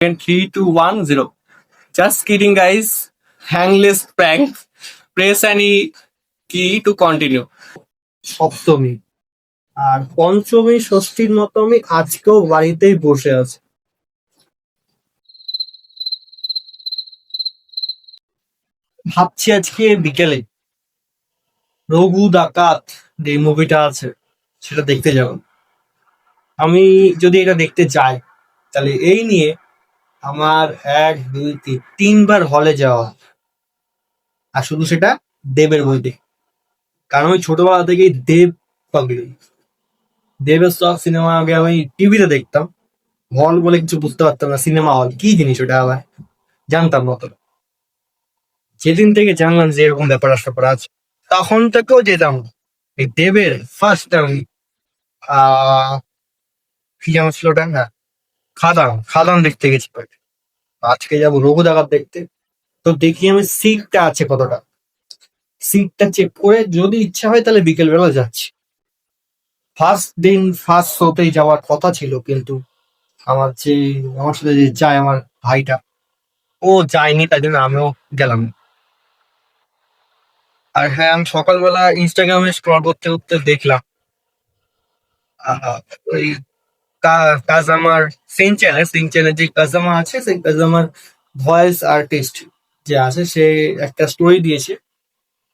three, two, one, zero. Just kidding, guys. Hangless prank. Press any key to continue. সপ্তমী আর পঞ্চমী ষষ্ঠীর মতো আমি আজকেও বাড়িতেই বসে আছি ভাবছি আজকে বিকেলে রঘু ডাকাত যে মুভিটা আছে সেটা দেখতে যাব আমি যদি এটা দেখতে যাই তাহলে এই নিয়ে আমার এক, দুই, তিন, তিনবার হলে যাওয়া আর শুধু সেটা দেবের বই দেখে। কারণ আমি ছোটবেলা থেকেই দেব পাগলি দেবের সব সিনেমা আগে আমি টিভিতে দেখতাম। হল বলে কিছু বুঝতে পারতাম না সিনেমা হল কি জিনিস ওটা আবার? জানতাম না অতটা। যেদিন থেকে জানলাম যে এরকম ব্যাপার স্যাপার আছে তখন থেকেও যেতাম। এই দেবের ফার্স্ট আমি, আহ, কি যেন ছিল ওটা? না। খাদান খাদান দেখতে গেছি আজকে যাব রঘু ডাকাত দেখতে। তো দেখি আমি সিটটা আছে কতটা। সিটটা চেক করে যদি ইচ্ছা হয় তাহলে বিকেল বেলা যাচ্ছি। ফার্স্ট দিন ফার্স্ট শোতেই যাওয়ার কথা ছিল, কিন্তু আমার যে, আমার সাথে যে যায় আমার ভাইটা, ও যায়নি, তাই জন্য আমিও গেলাম আর হ্যাঁ আমি সকালবেলা ইনস্টাগ্রামে স্ক্রল করতে করতে দেখলাম। ওই কাজামার সিন চ্যানেল সিন চ্যানেল যে কাজামা আছে, সেই কাজামার ভয়েস আর্টিস্ট যে আছে, সে একটা স্টোরি দিয়েছে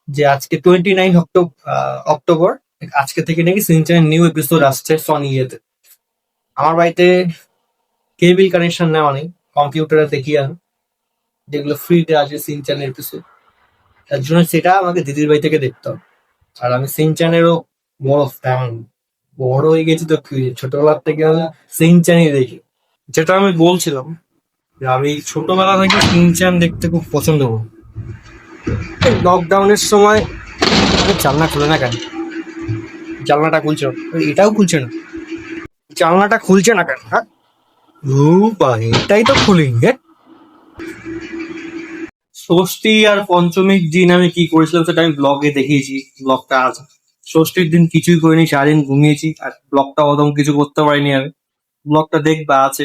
যে আজকে টোয়েন্টি নাইন অক্টোবর আজকে থেকে নাকি সিনচানের নিউ এপিসোড আসছে সনি ইয়েতে। আমার বাড়িতে কেবিল কানেকশন নেওয়া নেই কম্পিউটারে দেখি আর যেগুলো ফ্রিতে আছে সিনচানের এপিসোড তার জন্য সেটা আমাকে দিদির বাড়ি থেকে দেখতে হবে। আর আমি সিনচানেরও বড় ফ্যান বড় হয়ে গেছি তো কি ছোটবেলার থেকে আমি সিনচানই দেখি। যেটা আমি বলছিলাম যে আমি ছোটবেলা থেকে সিনচান দেখতে খুব পছন্দ করি। লকডাউনের সময় জানলা খুলে না কেন? জানলাটা খুলছে না। এটাও খুলছে না। জানলাটা খুলছে না কেন? হ্যাঁ? এটাই তো খুলি হ্যাঁ ষষ্ঠী আর পঞ্চমীর দিন আমি কি করেছিলাম সেটা আমি ব্লগে দেখিয়েছি। ব্লগটা আছে ষষ্ঠীর দিন কিছুই করিনি, সারাদিন ঘুমিয়েছি আর ব্লগটা অদম কিছু করতে পারিনি আমি। ব্লগটা দেখবা আছে,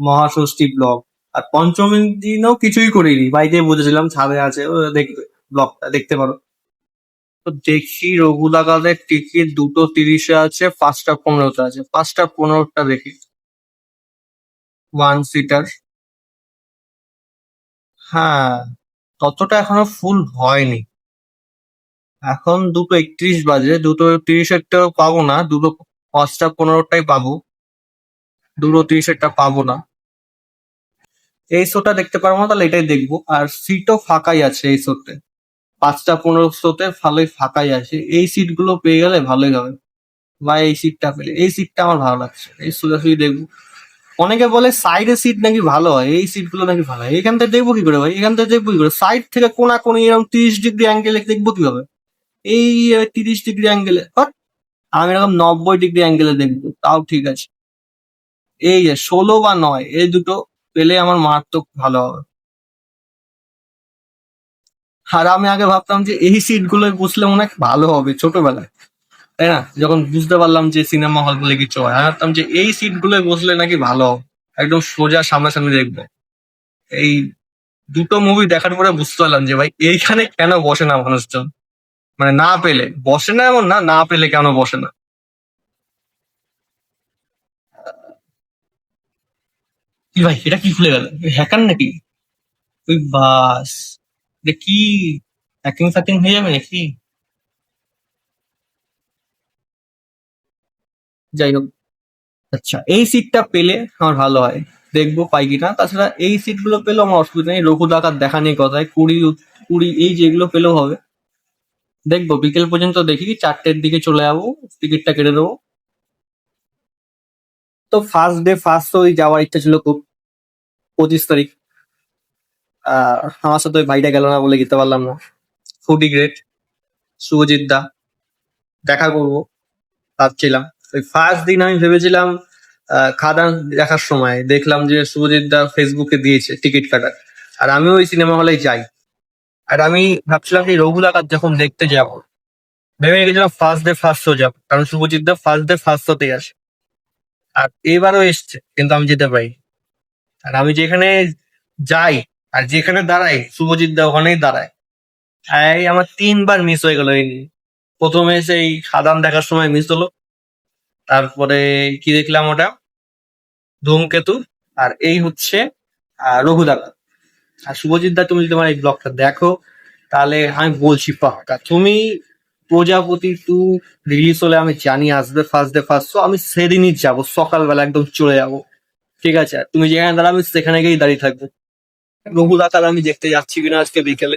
মহাষষ্ঠী ব্লগ আর পঞ্চমীর দিনও কিছুই করিনি বাড়িতে বুঝেছিলাম ছাদে আছে দেখবে ব্লগটা দেখতে পারো। তো দেখি রঘুদাগাদের টিকিট দুটো তিরিশে আছে, পাঁচটা পনেরোতে আছে। পাঁচটা পনেরোটা দেখি। ওয়ান সিটার হ্যাঁ ততটা এখনও ফুল হয়নি। এখন দুটো একত্রিশ বাজে, দুটো তিরিশেরটা পাবো না, দুটো পাঁচটা পনেরোটাই পাবো। দুটো তিরিশেরটা পাবো না। এই শোটা দেখতে পারব না, তাহলে এটাই দেখব। আর সিটও ফাঁকাই আছে এই শোতে। পাঁচটা পনেরো শোতে ভালোই ফাঁকাই আছে। এই সিটগুলো পেয়ে গেলে ভালোই হবে। বা এই সিটটা পেলে এই সিটটা আমার ভালো লাগছে। এই সোজাসুজি দেখব। অনেকে বলে সাইডে সিট নাকি ভালো হয়। এই সিটগুলো নাকি ভালো হয়। এখান থেকে দেখব কি করে ভাই? এখান থেকে দেখব কি করে? সাইড থেকে কোনা কোনি এরকম তিরিশ ডিগ্রি অ্যাঙ্গেলে দেখব কীভাবে? এই তিরিশ ডিগ্রি অ্যাঙ্গেলে আমি এরকম নব্বই ডিগ্রি অ্যাঙ্গেলে দেখব, তাও ঠিক আছে। এই যে, ষোলো বা নয়, এই দুটো পেলে আমার মারাত্মক ভালো হবে। আর আমি আগে ভাবতাম যে, এই সিট গুলোয় বসলে মনে হয় ভালো হবে ছোটবেলায়। তাই না? যখন বুঝতে পারলাম যে সিনেমা হল বলে কিছু হয় ভাবতাম যে, এই সিট গুলোয় বসলে নাকি ভালো হবে। একদম সোজা সামনাসামনি দেখব। এই দুটো মুভি দেখার পরে বুঝতে পারলাম যে, ভাই, এইখানে কেন বসে না মানুষজন? মানে না পেলে, বসে না এমন না না পেলে কেন বসে না? কি ভাই, এটা কি খুলে গেল? হ্যাকার নাকি? ওই বাস। এটা কি হ্যাকিং ফ্যাকিং হয়ে যাবে নাকি? যাই হোক আচ্ছা এই সিটটা পেলে আমার ভালো হয়। দেখব পাই কিনা। তাছাড়া এই সিটগুলো পেলেও আমার অসুবিধা নেই। রঘু ডাকাত দেখা নেই কথায়। কুড়ি কুড়ি, এই যেগুলো পেলেও হবে। দেখব বিকেল পর্যন্ত দেখি চারটের দিকে চলে যাব টিকিটটা কেটে দেবো। তো ফার্স্ট ডে ফার্স্ট ওই যাওয়ার ইচ্ছা ছিল খুব পঁচিশ তারিখ। আমার সাথে ওই ভাইটা গেল না বলে যেতে পারলাম না। ফুডি গ্রেট শুভজিৎ দা। দেখা করব ভাবছিলাম। ওই ফার্স্ট দিন আমি ভেবেছিলাম খাদান দেখার সময়। দেখলাম যে শুভজিৎ দা ফেসবুকে দিয়েছে টিকিট কাটার। আর আমিও ওই সিনেমা হলে যাই। আর আমি ভাবছিলাম যে রঘু ডাকাত যখন দেখতে যাব ভেবে গেছিলাম ফার্স্ট ডে ফার্স্ট শো যাব কারণ শুভজিৎ দা ফার্স্ট ডে ফার্স্ট শোতেই আসে। আর এবারও এসছে কিন্তু আমি যেতে পারি আর আমি যেখানে যাই আর যেখানে দাঁড়াই শুভজিৎ দা ওখানেই দাঁড়ায়। এই আমার তিনবার মিস হয়ে গেল এই প্রথমে সেই সাদান দেখার সময় মিস হলো তারপরে কি দেখলাম ওটা? ধূমকেতু আর এই হচ্ছে আহ, রঘুদাদা আর শুভজিৎ দা, তুমি যদি তোমার এই ব্লগটা দেখো, তাহলে আমি বলছি পাক্কা তুমি প্রজাপতি টু রিলিজ হলে আমি জানি আসবে ফার্স্ট ডে ফার্স্ট শো আমি সেদিনই যাব, সকালবেলা একদম চলে যাব। ঠিক আছে তুমি যেখানে দাঁড়া আমি সেখানে গিয়েই দাঁড়িয়ে থাকব। রঘুদাতার আমি দেখতে যাচ্ছি কিনা আজকে বিকেলে।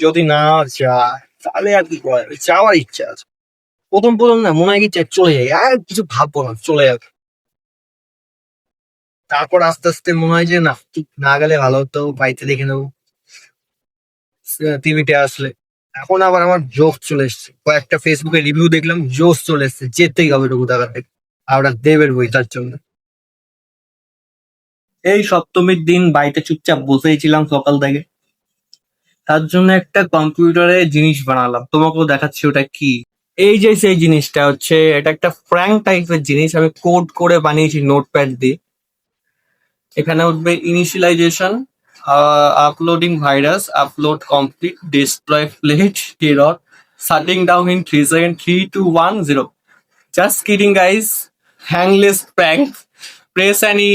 যদি না যায়, তাহলে আর কি করা যাওয়ার ইচ্ছা আছে। প্রথম প্রথম না, মনে হয় কি চলে যাই, আর কিছু ভাববো না, চলে যাবে। তারপর আস্তে আস্তে মনে হয় যে, না না গেলে ভালো হতো, বাড়িতে দেখে নেব। টিভিতে আসলে। এখন আবার আমার জোশ চলে এসছে। কয়েকটা ফেসবুকে রিভিউ দেখলাম, জোশ চলে এসছে। যেতেই হবে টুকু টাকা থেকে আর ওটা দেবের বই তার জন্য। এই সপ্তমীর দিন বাড়িতে চুপচাপ বসেই ছিলাম সকাল থেকে। তার জন্য একটা কম্পিউটারে জিনিস বানালাম। তোমাকেও দেখাচ্ছি ওটা কি। এই যে সেই জিনিসটা হচ্ছে, এটা একটা ফ্র্যাঙ্ক টাইপের জিনিস। আমি কোড করে বানিয়েছি নোটপ্যাড দিয়ে। এখানে উঠবে initialization uploading virus upload complete display plate error shutting down in three second three two one zero just kidding guys harmless prank press any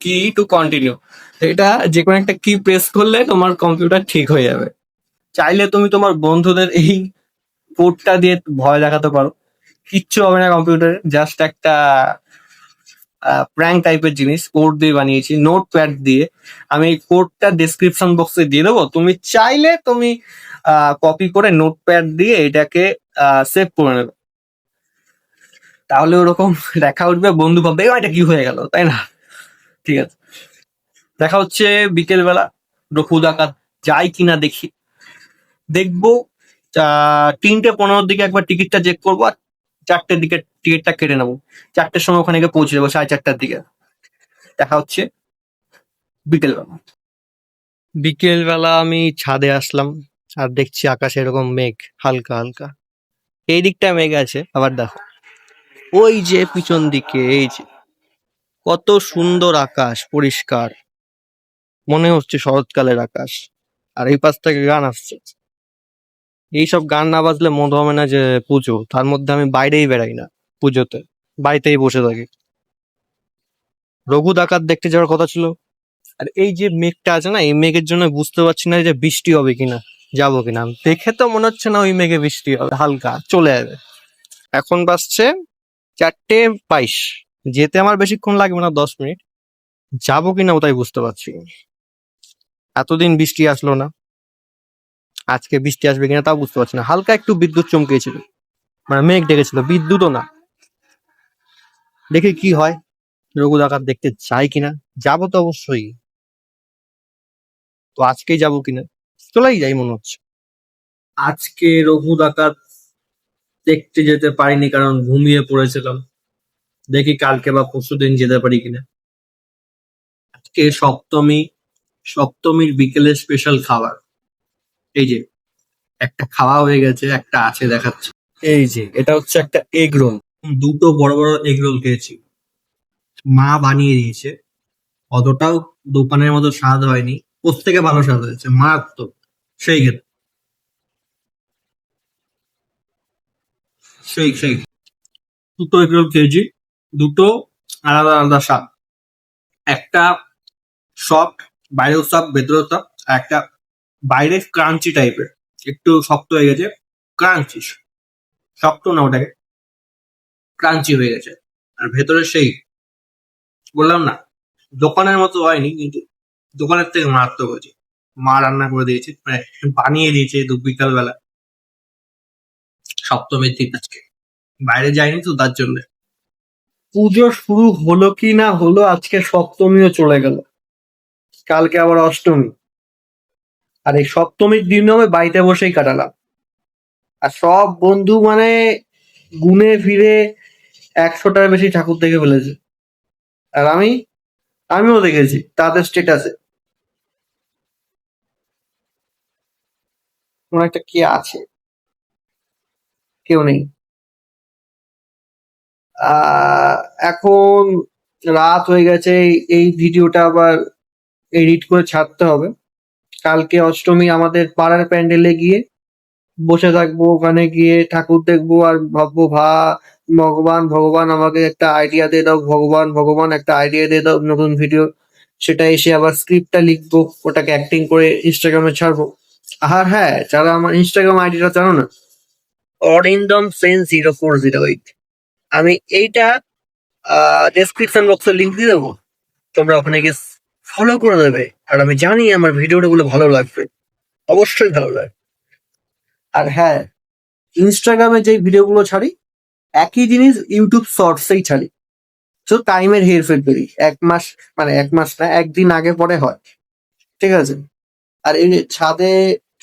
key to continue এটা যে কোনো একটা কি প্রেস করলে তোমার কম্পিউটার ঠিক হয়ে যাবে। চাইলে তুমি তোমার বন্ধুদের এই কোডটা দিয়ে ভয় দেখাতে পারো। কিচ্ছু হবে না কম্পিউটারে জাস্ট একটা প্র্যাঙ্ক টাইপের জিনিস কোড দিয়ে বানিয়েছি নোট প্যাড দিয়ে। আমি এই কোডটা ডিসক্রিপশন বক্সে দিয়ে দেবো। তুমি চাইলে তুমি কপি করে নোট প্যাড দিয়ে এটাকে সেভ করে নেবে। তাহলে ওরকম দেখা উঠবে, বন্ধু ভাববে এটা কি হয়ে গেল? তাই না? ঠিক আছে। দেখা হচ্ছে বিকেল বেলা রঘু ডাকাত যাই কিনা দেখি। দেখব তিনটে পনেরোর দিকে একবার টিকিটটা চেক করব, আর চারটের দিকে টিকিটটা কেটে নেব। চারটের সময় ওখানে গিয়ে পৌঁছে যাব সাড়ে চারটার দিকে। দেখা হচ্ছে বিকেলবেলা। বিকেলবেলা আমি ছাদে আসলাম আর দেখছি আকাশে এরকম মেঘ, হালকা হালকা। এই দিকটা মেঘ আছে, আবার দেখো। ওই যে পিছন দিকে, এই যে। কত সুন্দর আকাশ, পরিষ্কার। মনে হচ্ছে শরৎকালের আকাশ। আর এই পাশ থেকে গান আসছে। এইসব গান না বাজলে মনে হবে না যে পুজো। তার মধ্যে আমি বাইরেই বেরাই না। পুজোতে, বাড়িতেই বসে থাকি। রঘু ডাকাত দেখতে যাওয়ার কথা ছিল। আর এই যে মেঘটা আছে না, এই মেঘের জন্য বুঝতে পারছি না যে বৃষ্টি হবে কিনা, যাব কিনা। দেখে তো মনে হচ্ছে না ওই মেঘে বৃষ্টি হবে, হালকা, চলে যাবে। এখন বাজছে চারটে বাইশ। যেতে আমার বেশিক্ষণ লাগবে না, দশ মিনিট। যাব কিনা ওটাই বুঝতে পারছি। এতদিন বৃষ্টি আসলো না। আজকে বৃষ্টি আসবে কিনা তাও বুঝতে পারছি না। হালকা একটু বিদ্যুৎ চমকেছিল। মানে মেঘ ডেকেছিল, বিদ্যুৎও না। দেখি কি হয়। রঘু ডাকাত দেখতে চাই কিনা? যাব তো অবশ্যই। তো আজকেই যাব কিনা? চলেই যাই মনে হচ্ছে। আজকে রঘু ডাকাত দেখতে যেতে পারিনি কারণ ঘুমিয়ে পড়েছিলাম। দেখি কালকে বা পরশু দিন যেতে পারি কিনা। আজকে সপ্তমী সপ্তমীর বিকেলে স্পেশাল খাবার। এই যে একটা খাওয়া হয়ে গেছে একটা আছে দেখাচ্ছে। এই যে এটা হচ্ছে একটা এগ রোল দুটো বড় বড় এগ রোল খেয়েছি। মা বানিয়ে দিয়েছে। অতটাও দোকানের মতো স্বাদ হয়নি। প্রত্যেকে ভালো স্বাদ হয়েছে। মারাত্মক সেই খেতে। সেই সেই। দুটো এগ রোল খেয়েছি। দুটো আলাদা আলাদা স্বাদ। একটা সফট বাইরেও সফট ভেতরেও সফট আর একটা বাইরে ক্রাঞ্চি টাইপের একটু শক্ত হয়ে গেছে। ক্রাঞ্চি শক্ত না ওটাকে। ক্রাঞ্চি হয়ে গেছে। আর ভেতরে সেই, বললাম না, দোকানের মতো হয়নি, কিন্তু দোকানের থেকে মারাত্মক হয়েছে। মা রান্না করে দিয়েছে মানে বানিয়ে দিয়েছে দু বিকাল বেলা। সপ্তমীর দিন আজকে। বাইরে যায়নি তো তার জন্য। পুজো শুরু হলো কি না হলো, আজকে সপ্তমীও চলে গেল। কালকে আবার অষ্টমী। আর এই সপ্তমীর দিনও আমি বাড়িতে বসেই কাটালাম। আর সব বন্ধু মানে গুনে ফিরে একশোটার বেশি ঠাকুর দেখে ফেলেছে। আর আমি, আমিও দেখেছি, তাদের স্টেটাসে একটা কে আছে? কেউ নেই। এখন রাত হয়ে গেছে, এই ভিডিওটা আবার এডিট করে ছাড়তে হবে। কালকে অষ্টমী আমাদের পাড়ার প্যান্ডেলে গিয়ে বসে থাকব, ওখানে গিয়ে ঠাকুর দেখব আর ভাববো, ভা ভগবান ভগবান আমাকে একটা আইডিয়া দিয়ে দাও, ভগবান ভগবান একটা আইডিয়া দিয়ে দাও নতুন ভিডিও সেটা এসে আবার স্ক্রিপ্টটা লিখব, ওটাকে অ্যাক্টিং করে ইনস্টাগ্রামে ছাড়বো। আর হ্যাঁ যারা আমার ইনস্টাগ্রাম আইডিটা জানো না, Arindam Sen zero four zero eight আমি এইটা ডেসক্রিপশন বক্সে লিঙ্ক দিয়ে দেবো। তোমরা ওখানে গিয়ে ফলো করে দেবে। আর আমি জানি আমার ভিডিওটা গুলো ভালো লাগবে। অবশ্যই ভালো লাগবে। আর হ্যাঁ ইনস্টাগ্রামে যে ভিডিওগুলো ছাড়ি একই জিনিস ইউটিউব শর্টসেই ছাড়ি। তো টাইমের হেরফের করি এক মাস মানে এক মাস না, একদিন আগে পরে হয়। ঠিক আছে? আর এই ছাদে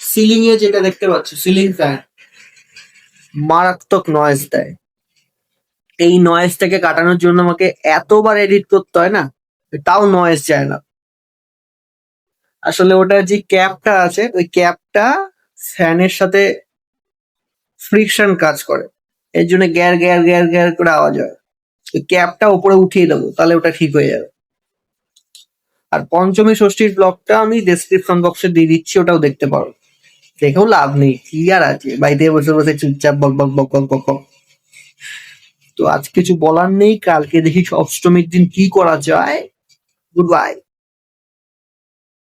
সিলিং এ যেটা দেখতে পাচ্ছ সিলিং ফ্যান মারাত্মক নয়েজ দেয়। এই নয়েজটাকে কাটানোর জন্য আমাকে এতবার এডিট করতে হয় না তাও নয়েজ যায় না। আসলে ওটা যে ক্যাপটা আছে, ওই ক্যাপটা ফ্যানের সাথে ফ্রিকশন কাজ করে। এর জন্য গ্যার গ্যার গ্যার গ্যার করে আওয়াজ হয়। ক্যাপটা উপরে উঠিয়ে দেবো, তাহলে ওটা ঠিক হয়ে যাবে। আর পঞ্চমী ষষ্ঠীর ব্লগটা আমি ডেসক্রিপশন বক্সে দিয়ে দিচ্ছি, ওটাও দেখতে পারো। দেখেও লাভ নেই, কি আর আছে? বাড়িতে বসে বসে চুপচাপ বক বক বক বক বক। তো আজ কিছু বলার নেই, কালকে দেখি অষ্টমীর দিন কি করা যায়। Good bye